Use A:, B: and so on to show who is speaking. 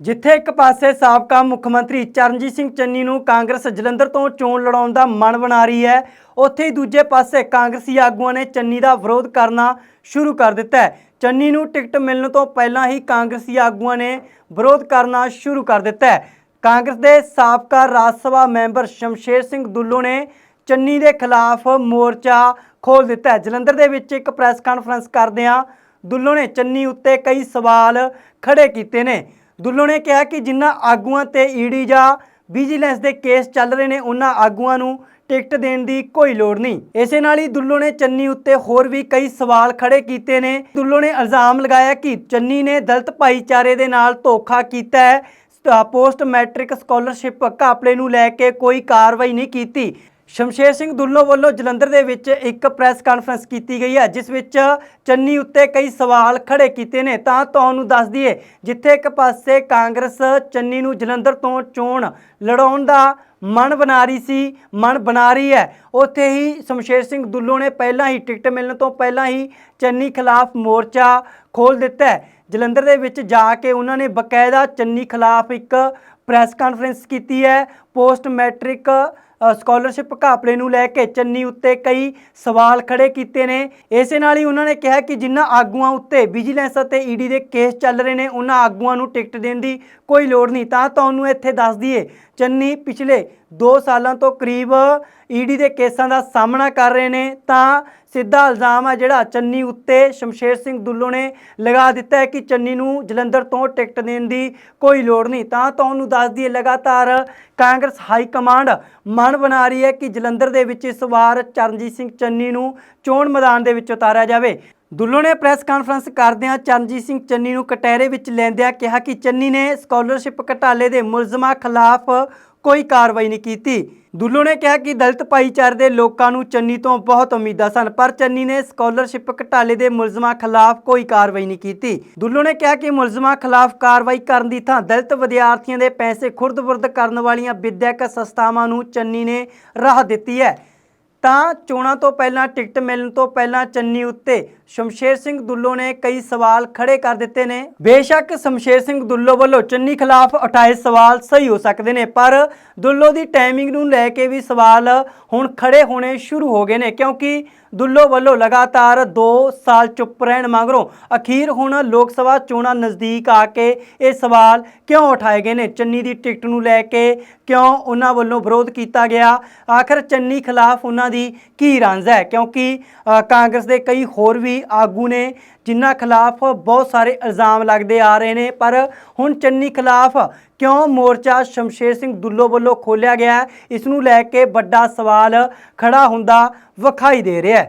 A: ਜਿੱਥੇ ਇੱਕ ਪਾਸੇ ਸਾਬਕਾ ਮੁੱਖ ਮੰਤਰੀ ਚਰਨਜੀਤ ਸਿੰਘ ਚੰਨੀ ਨੂੰ ਕਾਂਗਰਸ ਜਲੰਧਰ ਤੋਂ ਚੋਣ ਲੜਾਉਣ ਦਾ ਮਨ ਬਣਾ ਰਹੀ ਹੈ, ਉੱਥੇ ਹੀ ਦੂਜੇ ਪਾਸੇ ਕਾਂਗਰਸੀ ਆਗੂਆਂ ਨੇ ਚੰਨੀ ਦਾ ਵਿਰੋਧ ਕਰਨਾ ਸ਼ੁਰੂ ਕਰ ਦਿੱਤਾ ਹੈ। ਚੰਨੀ ਨੂੰ ਟਿਕਟ ਮਿਲਣ ਤੋਂ ਪਹਿਲਾਂ ਹੀ ਕਾਂਗਰਸੀ ਆਗੂਆਂ ਨੇ ਵਿਰੋਧ ਕਰਨਾ ਸ਼ੁਰੂ ਕਰ ਦਿੱਤਾ ਹੈ। ਕਾਂਗਰਸ ਦੇ ਸਾਬਕਾ ਰਾਜ ਸਭਾ ਮੈਂਬਰ ਸ਼ਮਸ਼ੇਰ ਸਿੰਘ ਦੁੱਲੋ ਨੇ ਚੰਨੀ ਦੇ ਖਿਲਾਫ ਮੋਰਚਾ ਖੋਲ ਦਿੱਤਾ ਹੈ। ਜਲੰਧਰ ਦੇ ਵਿੱਚ ਇੱਕ ਪ੍ਰੈਸ ਕਾਨਫਰੰਸ ਕਰਦਿਆਂ ਦੁੱਲੋ ਨੇ ਚੰਨੀ ਉੱਤੇ ਕਈ ਸਵਾਲ ਖੜੇ ਕੀਤੇ ਨੇ। ਦੁੱਲੋ ਨੇ ਕਿਹਾ ਕਿ ਜਿਨ੍ਹਾਂ ਆਗੂਆਂ ਤੇ ਈਡੀ ਜਾਂ ਵਿਜੀਲੈਂਸ ਦੇ ਕੇਸ ਚੱਲ ਰਹੇ ਨੇ, ਉਹਨਾਂ ਆਗੂਆਂ ਨੂੰ ਟਿਕਟ ਦੇਣ ਦੀ ਕੋਈ ਲੋੜ ਨਹੀਂ। ਇਸੇ ਨਾਲ ਹੀ ਦੁੱਲੋ ਨੇ ਚੰਨੀ ਉੱਤੇ ਹੋਰ ਵੀ ਕਈ ਸਵਾਲ ਖੜੇ ਕੀਤੇ ਨੇ। ਦੁੱਲੋ ਨੇ ਇਲਜ਼ਾਮ ਲਗਾਇਆ ਕਿ ਚੰਨੀ ਨੇ ਦਲਤ ਭਾਈਚਾਰੇ ਦੇ ਨਾਲ ਧੋਖਾ ਕੀਤਾ ਹੈ। ਪੋਸਟ ਮੈਟ੍ਰਿਕ ਸਕਾਲਰਸ਼ਿਪ ਘਪਲੇ ਨੂੰ ਲੈ ਕੇ ਕੋਈ ਕਾਰਵਾਈ ਨਹੀਂ ਕੀਤੀ। ਸ਼ਮਸ਼ੇਰ ਸਿੰਘ ਦੁੱਲੋ ਵੱਲੋਂ ਜਲੰਧਰ ਦੇ ਵਿੱਚ ਇੱਕ ਪ੍ਰੈਸ ਕਾਨਫਰੰਸ ਕੀਤੀ ਗਈ ਹੈ, ਜਿਸ ਵਿੱਚ ਚੰਨੀ ਉੱਤੇ ਕਈ ਸਵਾਲ ਖੜੇ ਕੀਤੇ ਨੇ। ਤਾਂ ਤੁਹਾਨੂੰ ਦੱਸ ਦਈਏ, ਜਿੱਥੇ ਇੱਕ ਪਾਸੇ ਕਾਂਗਰਸ ਚੰਨੀ ਨੂੰ ਜਲੰਧਰ ਤੋਂ ਚੋਣ ਲੜਾਉਣ ਦਾ ਮਨ ਬਣਾ ਰਹੀ ਸੀ ਮਨ ਬਣਾ ਰਹੀ ਹੈ। ਉੱਥੇ ਹੀ ਸ਼ਮਸ਼ੇਰ ਸਿੰਘ ਦੁੱਲੋ ਨੇ ਪਹਿਲਾਂ ਹੀ ਟਿਕਟ ਮਿਲਣ ਤੋਂ ਪਹਿਲਾਂ ਹੀ ਚੰਨੀ ਖਿਲਾਫ ਮੋਰਚਾ ਖੋਲ ਦਿੱਤਾ ਹੈ। ਜਲੰਧਰ ਦੇ ਵਿੱਚ ਜਾ ਕੇ ਉਹਨਾਂ ਨੇ ਬਕਾਇਦਾ ਚੰਨੀ ਖਿਲਾਫ ਇੱਕ ਪ੍ਰੈਸ ਕਾਨਫਰੰਸ ਕੀਤੀ ਹੈ। ਪੋਸਟ ਮੈਟ੍ਰਿਕ ਅ, ਸਕਾਲਰਸ਼ਿਪ ਘਾਪਲੇ ਨੂੰ ਲੈ ਕੇ ਚੰਨੀ ਉੱਤੇ ਕਈ ਸਵਾਲ ਖੜੇ ਕੀਤੇ ਨੇ। ਇਸੇ ਨਾਲ ਹੀ ਉਹਨਾਂ ਨੇ ਕਿਹਾ ਕਿ ਜਿਨ੍ਹਾਂ ਆਗੂਆਂ ਉੱਤੇ ਵਿਜੀਲੈਂਸ ਅਤੇ ਈਡੀ ਦੇ ਕੇਸ ਚੱਲ ਰਹੇ ਨੇ ਉਹਨਾਂ ਆਗੂਆਂ ਨੂੰ ਟਿਕਟ ਦੇਣ ਦੀ ਕੋਈ ਲੋੜ ਨਹੀਂ। ਤਾਂ ਤੁਹਾਨੂੰ ਇੱਥੇ ਦੱਸ ਦਈਏ ਚੰਨੀ ਪਿਛਲੇ 2 ਸਾਲਾਂ ਤੋਂ ਕਰੀਬ ਈਡੀ ਦੇ ਕੇਸਾਂ ਦਾ ਸਾਹਮਣਾ ਕਰ ਰਹੇ ਨੇ, ਤਾਂ ਸਿੱਧਾ ਇਲਜ਼ਾਮ ਹੈ ਜਿਹੜਾ ਚੰਨੀ ਉੱਤੇ ਸ਼ਮਸ਼ੇਰ ਸਿੰਘ ਦੁੱਲੋ ਨੇ ਲਗਾ ਦਿੱਤਾ ਹੈ ਕਿ ਚੰਨੀ ਨੂੰ ਜਲੰਧਰ ਤੋਂ ਟਿਕਟ ਦੇਣ ਦੀ ਕੋਈ ਲੋੜ ਨਹੀਂ। ਤਾਂ ਤੁਹਾਨੂੰ ਦੱਸ ਦਈਏ, ਲਗਾਤਾਰ ਕਾਂਗਰਸ ਹਾਈ ਕਮਾਂਡ ਮਨ ਬਣਾ ਰਹੀ ਹੈ ਕਿ ਜਲੰਧਰ ਦੇ ਵਿੱਚ ਇਸ ਵਾਰ ਚਰਨਜੀਤ ਸਿੰਘ ਚੰਨੀ ਨੂੰ ਚੋਣ ਮੈਦਾਨ ਦੇ ਵਿੱਚ ਉਤਾਰਿਆ ਜਾਵੇ। ਦੁੱਲੋ ਨੇ ਪ੍ਰੈਸ ਕਾਨਫਰੰਸ ਕਰਦਿਆਂ ਚਰਨਜੀਤ ਸਿੰਘ ਚੰਨੀ ਨੂੰ ਕਟਹਿਰੇ ਵਿੱਚ ਲੈਂਦਿਆਂ ਕਿਹਾ ਕਿ ਚੰਨੀ ਨੇ ਸਕਾਲਰਸ਼ਿਪ ਘਟਾਲੇ ਦੇ ਮੁਲਜ਼ਮਾਂ ਖਿਲਾਫ ਕੋਈ ਕਾਰਵਾਈ ਨਹੀਂ ਕੀਤੀ। ਦੁੱਲੋ ਨੇ ਕਿਹਾ ਕਿ ਦਲਿਤ ਭਾਈਚਾਰੇ ਦੇ ਲੋਕਾਂ ਨੂੰ ਚੰਨੀ ਤੋਂ ਬਹੁਤ ਉਮੀਦਾਂ ਸਨ, ਪਰ ਚੰਨੀ ਨੇ ਸਕਾਲਰਸ਼ਿਪ ਘਟਾਲੇ ਦੇ ਮੁਲਜ਼ਮਾਂ ਖਿਲਾਫ ਕੋਈ ਕਾਰਵਾਈ ਨਹੀਂ ਕੀਤੀ। ਦੁੱਲੋ ਨੇ ਕਿਹਾ ਕਿ ਮੁਲਜ਼ਮਾਂ ਖਿਲਾਫ ਕਾਰਵਾਈ ਕਰਨ ਦੀ ਥਾਂ ਦਲਿਤ ਵਿਦਿਆਰਥੀਆਂ ਦੇ ਪੈਸੇ ਖੁਰਦ-ਬੁਰਦ ਕਰਨ ਵਾਲੀਆਂ ਵਿਦਿਅਕ ਸੰਸਥਾਵਾਂ ਨੂੰ ਚੰਨੀ ਨੇ ਰਾਹ ਦਿੱਤੀ ਹੈ। ਤਾਂ ਚੋਣਾਂ ਤੋਂ ਪਹਿਲਾਂ, ਟਿਕਟ ਮਿਲਣ ਤੋਂ ਪਹਿਲਾਂ ਚੰਨੀ ਉੱਤੇ ਸ਼ਮਸ਼ੇਰ ਸਿੰਘ ਦੁੱਲੋ ਨੇ ਕਈ ਸਵਾਲ ਖੜੇ ਕਰ ਦਿੱਤੇ ਨੇ। ਬੇਸ਼ੱਕ ਸ਼ਮਸ਼ੇਰ ਸਿੰਘ ਦੁੱਲੋ ਵੱਲੋਂ ਚੰਨੀ ਖਿਲਾਫ ਉਠਾਏ ਸਵਾਲ ਸਹੀ ਹੋ ਸਕਦੇ ਨੇ, ਪਰ ਦੁੱਲੋ ਦੀ ਟਾਈਮਿੰਗ ਨੂੰ ਲੈ ਕੇ ਵੀ ਸਵਾਲ ਹੁਣ ਖੜੇ ਹੋਣੇ ਸ਼ੁਰੂ ਹੋ ਗਏ ਨੇ, ਕਿਉਂਕਿ ਦੁੱਲੋ ਵੱਲੋਂ ਲਗਾਤਾਰ 2 ਸਾਲ ਚੁੱਪ ਰਹਿਣ ਮਗਰੋਂ ਅਖੀਰ ਹੁਣ ਲੋਕ ਸਭਾ ਚੋਣਾਂ ਨਜ਼ਦੀਕ ਆ ਕੇ ਇਹ ਸਵਾਲ ਕਿਉਂ ਉਠਾਏ ਗਏ ਨੇ? ਚੰਨੀ ਦੀ ਟਿਕਟ ਨੂੰ ਲੈ ਕੇ ਕਿਉਂ ਉਹਨਾਂ ਵੱਲੋਂ ਵਿਰੋਧ ਕੀਤਾ ਗਿਆ? ਆਖਰ ਚੰਨੀ ਖਿਲਾਫ ਉਹਨਾਂ ਦੀ ਕੀ ਰਾਂਝ ਹੈ? ਕਿਉਂਕਿ ਕਾਂਗਰਸ ਦੇ ਕਈ ਹੋਰ ਵੀ ਆਗੂ ਨੇ, ਜਿਨ੍ਹਾਂ ਖਿਲਾਫ ਬਹੁਤ ਸਾਰੇ ਇਲਜ਼ਾਮ ਲੱਗਦੇ ਆ ਰਹੇ ਨੇ, ਪਰ ਹੁਣ ਚੰਨੀ ਖਿਲਾਫ ਕਿਉਂ ਮੋਰਚਾ ਸ਼ਮਸ਼ੇਰ ਸਿੰਘ ਦੁੱਲੋ ਵੱਲੋਂ ਖੋਲਿਆ ਗਿਆ? ਇਸ ਨੂੰ ਲੈ ਕੇ ਵੱਡਾ ਸਵਾਲ ਖੜਾ ਹੁੰਦਾ ਵਿਖਾਈ ਦੇ ਰਿਹਾ ਹੈ।